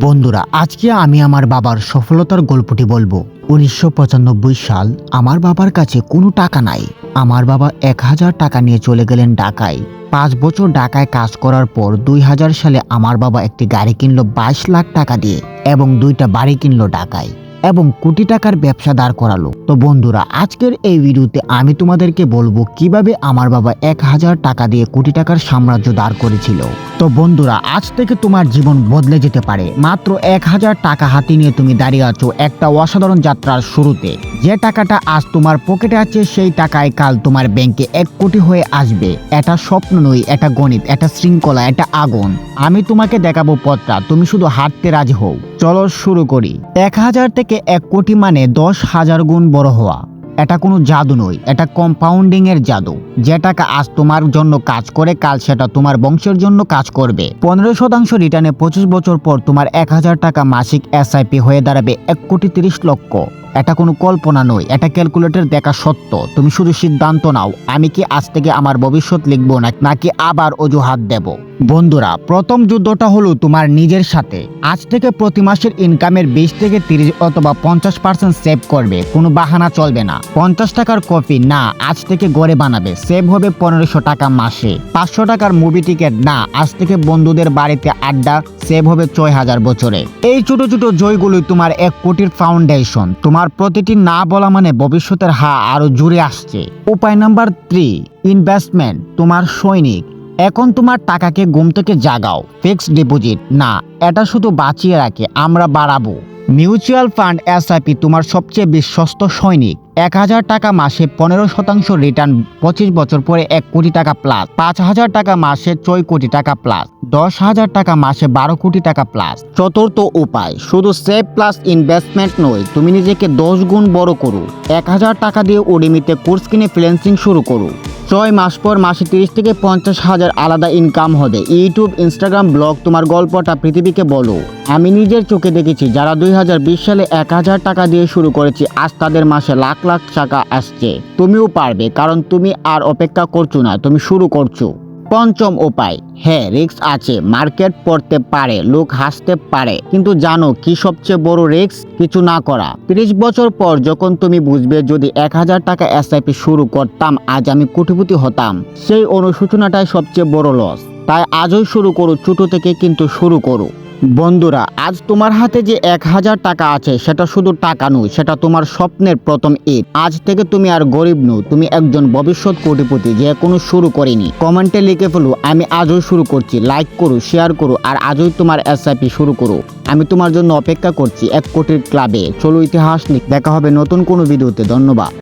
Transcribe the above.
বন্ধুরা, আজকে আমি আমার বাবার সফলতার গল্পটি বলব। উনিশশো পঁচানব্বই সাল আমার বাবার কাছে কোনো টাকা নাই। আমার বাবা এক হাজার টাকা নিয়ে চলে গেলেন ঢাকায়। পাঁচ বছর ঢাকায় কাজ করার পর দুই হাজার সালে আমার বাবা একটি গাড়ি কিনলো বাইশ লাখ টাকা দিয়ে এবং দুইটা বাড়ি কিনলো ঢাকায়। এবং কোটি টাকার ব্যবসা দাঁড় করালো। তো বন্ধুরা, আজকের এই ভিডিওতে আমি তোমাদেরকে বলব কীভাবে আমার বাবা এক হাজার টাকা দিয়ে কোটি টাকার সাম্রাজ্য দাঁড় করেছিল। তো বন্ধুরা, আজ থেকে তোমার জীবন বদলে যেতে পারে। মাত্র এক হাজার টাকা হাতে নিয়ে তুমি দাঁড়িয়ে আছো একটা অসাধারণ যাত্রার শুরুতে। যে টাকাটা আজ তোমার পকেটে আছে, সেই টাকায় কাল তোমার ব্যাংকে এক কোটি হয়ে আসবে। এটা স্বপ্ন নয়, এটা গণিত, এটা শৃঙ্খলা, এটা আগুন। আমি তোমাকে দেখাবো পথটা, তুমি শুধু হাঁটতে রাজি হও। চলো শুরু করি। এক হাজার থেকে এক কোটি মানে দশ হাজার গুণ বড় হওয়া। এটা কোনো জাদু নয়, এটা কম্পাউন্ডিং এর জাদু। যে টাকা আজ তোমার জন্য কাজ করে, কাল সেটা তোমার বংশের জন্য কাজ করবে। পনেরো শতাংশ রিটার্নে পঁচিশ বছর পর তোমার এক হাজার টাকা মাসিক এসআইপি হয়ে দাঁড়াবে এক কোটি তিরিশ লক্ষ। এটা কোনো কল্পনা নয়, এটা ক্যালকুলেটর দেখা সত্য। তুমি শুধু সিদ্ধান্ত নাও, আমি কি আজ থেকে আমার ভবিষ্যৎ লিখব না, নাকি আবার অজুহাত দেব? বন্ধুরা, প্রথম যুদ্ধটা হলো তোমার নিজের সাথে। আজ থেকে প্রতি মাসের ইনকামের বিশ থেকে তিরিশ অথবা পঞ্চাশ পার্সেন্ট সেভ করবে, কোনো বাহানা চলবে না। পঞ্চাশ টাকার কফি না, আজ থেকে গড়ে বানাবে সেভ হবে পনেরোশো টাকা মাসে। পাঁচশো টাকার মুভি টিকিট না, আজ থেকে বন্ধুদের বাড়িতে আড্ডা সেভ হবে ছয় হাজার বছরে। এই ছোট ছোট জয়গুলোই তোমার এক কোটির ফাউন্ডেশন তোমার প্রতিটি না বলা মানে ভবিষ্যতের হা আরও জুড়ে আসছে। উপায় নাম্বার থ্রি ইনভেস্টমেন্ট তোমার সৈনিক। এখন তোমার টাকাকে ঘুম থেকে জাগাও ফিক্সড ডিপোজিট না, এটা শুধু বাঁচিয়ে রাখে, আমরা বাড়াবো। মিউচুয়াল ফান্ড এসআইপি তোমার সবচেয়ে বিশ্বস্ত সৈনিক। এক হাজার টাকা মাসে পনেরো শতাংশ রিটার্ন পঁচিশ বছর পরে এক কোটি টাকা প্লাস পাঁচ হাজার টাকা মাসে ছয় কোটি টাকা প্লাস দশ হাজার টাকা মাসে বারো কোটি টাকা প্লাস চতুর্থ উপায়, শুধু সেভ প্লাস ইনভেস্টমেন্ট নয়, তুমি নিজেকে দশ গুণ বড় করো। এক হাজার টাকা দিয়ে ওডিমিতে কোর্স কিনে ফ্রিল্যান্সিং শুরু করো। ছয় মাস পর মাসে তিরিশ থেকে পঞ্চাশ হাজার আলাদা ইনকাম হবে। ইউটিউব ইনস্টাগ্রাম ব্লগ তোমার গল্পটা পৃথিবীকে বলো। আমি নিজের চোখে দেখেছি, যারা দুই হাজার বিশ সালে এক হাজার টাকা দিয়ে শুরু করেছি, আজ তাদের মাসে লাখ লাখ টাকা আসছে। তুমিও পারবে, কারণ তুমি আর অপেক্ষা করছ না, তুমি শুরু করছ। পঞ্চম উপায়। হ্যাঁ রিস্ক আছে। মার্কেট পড়তে পারে, লোক হাসতে পারে। কিন্তু জানো কি সবচেয়ে বড় রিস্ক কিছু না করা। তিরিশ বছর পর যখন তুমি বুঝবে যদি এক হাজার টাকা এসআইপি শুরু করতাম, আজ আমি কোটিপতি হতাম। সেই অনুসূচনাটাই সবচেয়ে বড় লস তাই আজই শুরু করো, ছোটো থেকে কিন্তু শুরু করো। বন্ধুরা, আজ তোমার হাতে যে এক হাজার টাকা আছে, সেটা শুধু টাকা নয়, সেটা তোমার স্বপ্নের প্রথম ঈদ। আজ থেকে তুমি আর গরিব নও, তুমি একজন ভবিষ্যৎ কোটিপতি যে কোনো শুরু করেনি। কমেন্টে লিখে ফেলো, আমি আজও শুরু করছি। লাইক করো, শেয়ার করো, আর আজই তোমার এসআইপি শুরু করো। আমি তোমার জন্য অপেক্ষা করছি এক কোটির ক্লাবে। চলো ইতিহাস লিখ দেখা হবে নতুন কোনো ভিডিওতে। ধন্যবাদ।